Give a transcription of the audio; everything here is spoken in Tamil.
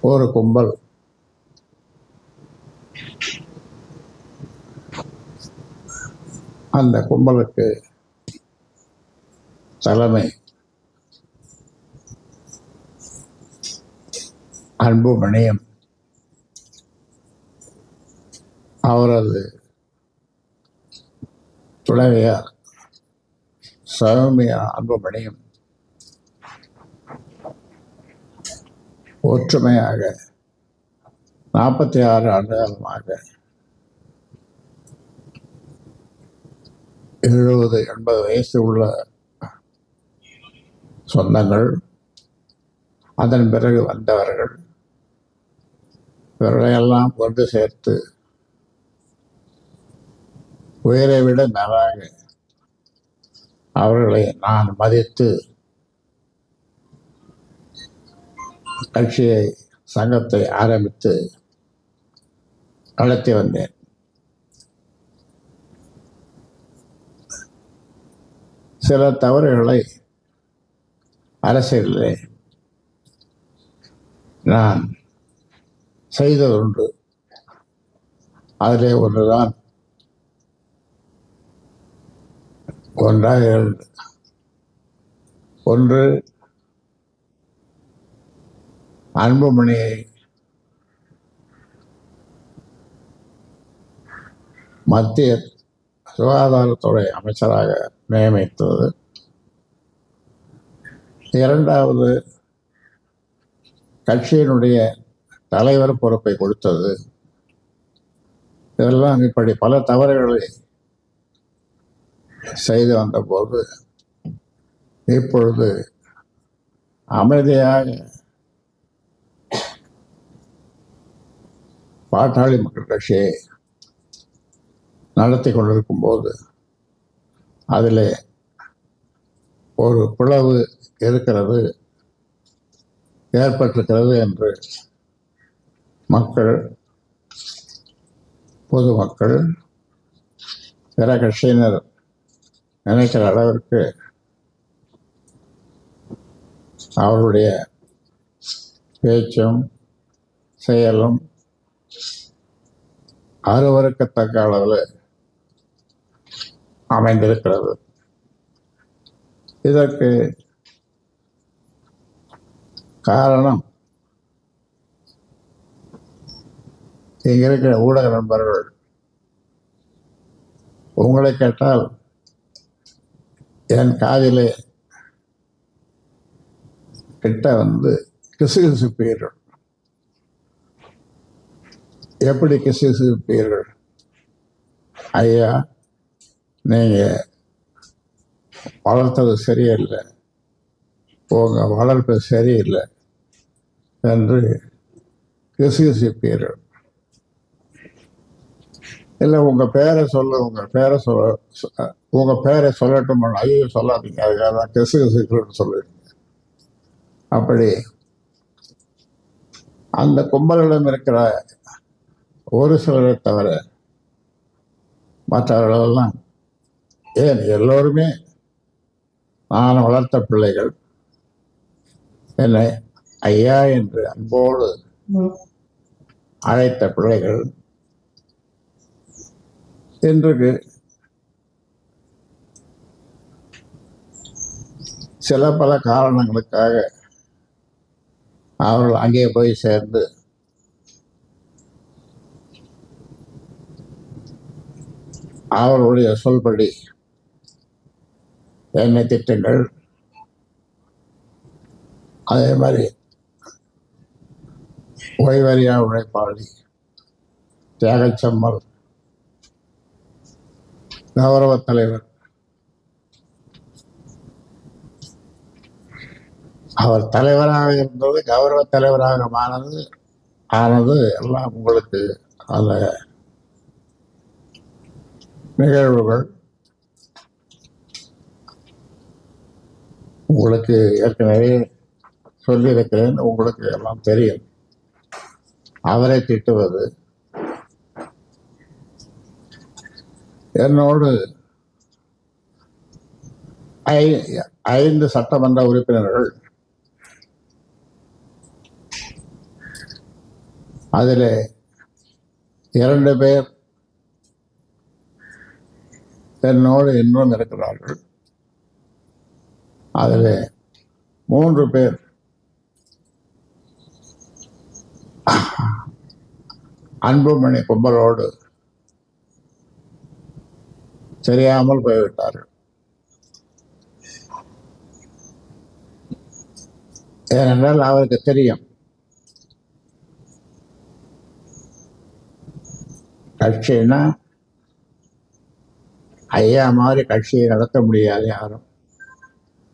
ஒரு கும்பல். அந்த கும்பலுக்கு தலைமை. அன்புமணியம் அவரது துணைவியார் சௌமியா அன்புமணியும் ஒற்றுமையாக நாற்பத்தி ஆறு ஆண்டுகாலமாக எழுபது எண்பது வயசு உள்ள சொந்தங்கள் அதன் பிறகு வந்தவர்கள் இவர்களையெல்லாம் கொண்டு சேர்த்து உயிரை விட மேலாக அவர்களை நான் மதித்து கட்சியை சங்கத்தை ஆரம்பித்து நடத்தி வந்தேன். சில தவறுகளை அரசியலிலே நான் செய்ததுண்டு அதிலே ஒன்றுதான் ஒன்றாக ஒன்று அன்புமணியை மத்திய சுகாதாரத்துறை அமைச்சராக நியமித்தது. இரண்டாவது கட்சியினுடைய தலைவர் பொறுப்பை கொடுத்தது. இதெல்லாம் இப்படி பல தவறுகளை செய்து வந்தபோது இப்பொழுது அமைதியாக பாட்டாளி மக்கள் கட்சியை நடத்தி கொண்டிருக்கும் போது அதில் ஒரு பிளவு இருக்கிறது ஏற்பட்டிருக்கிறது என்று மக்கள் பொதுமக்கள் பிற கட்சியினர் நினைக்கிற அளவிற்கு அவருடைய பேச்சும் செயலும் அருவருக்கத்தக்க அளவில் அமைந்திருக்கிறது. இதற்கு காரணம் இங்க இருக்கிற ஊடக நண்பர்கள் உங்களை கேட்டால் என் காதிலே கிட்ட வந்து கிசுகிசுப்பீர்கள். எப்படி கிசுகிசுப்பீர்கள் ஐயா நீங்க வளர்த்தது சரியில்லை. உங்க வளர்ப்பு சரியில்லை என்று கிசுகிசுப்பீர்கள் இல்லை உங்க பேரை சொல்ல உங்க பேரை சொல்ல உங்கள் உங்க பேரை சொல்லட்டும் ஐயோ சொல்லாதீங்க. அதுக்காக தான் கிசுகிசுக்கள்னு சொல்லிடுங்க அப்படி அந்த கும்பலிடம் இருக்கிற ஒரு சிலரை தவிர மற்றவர்களெல்லாம் ஏன் எல்லோருமே நான் வளர்த்த பிள்ளைகள் என்னை ஐயா என்று அன்போடு அழைத்த பிள்ளைகள் இன்றைக்கு சில பல காரணங்களுக்காக அவர்கள் அங்கே போய் சேர்ந்து அவருடைய சொல்படி. என்னை திட்டங்கள். அதே மாதிரி ஓய்வறியா உழைப்பாளி தியாகச்சம்மல் கௌரவ தலைவர் அவர் தலைவராக இருந்தது கௌரவ தலைவராக மானது ஆனது எல்லாம் உங்களுக்கு அந்த நிகழ்வுகள். உங்களுக்கு ஏற்கனவே சொல்லியிருக்கிறேன் உங்களுக்கு எல்லாம் தெரியும். அவரை திட்டுவது. என்னோடு ஐ- ஐந்து சட்டமன்ற உறுப்பினர்கள். அதில் இரண்டு பேர் என்னோடு இன்னும் இருக்கிறார்கள். அதில் மூன்று பேர். அன்புமணி கும்பலோடு தெரியாமல் போய்விட்டார்கள். ஏனென்றால் அவருக்கு தெரியும். கட்சின்னா ஐயா மாதிரி கட்சியை நடத்த முடியாது யாரும்.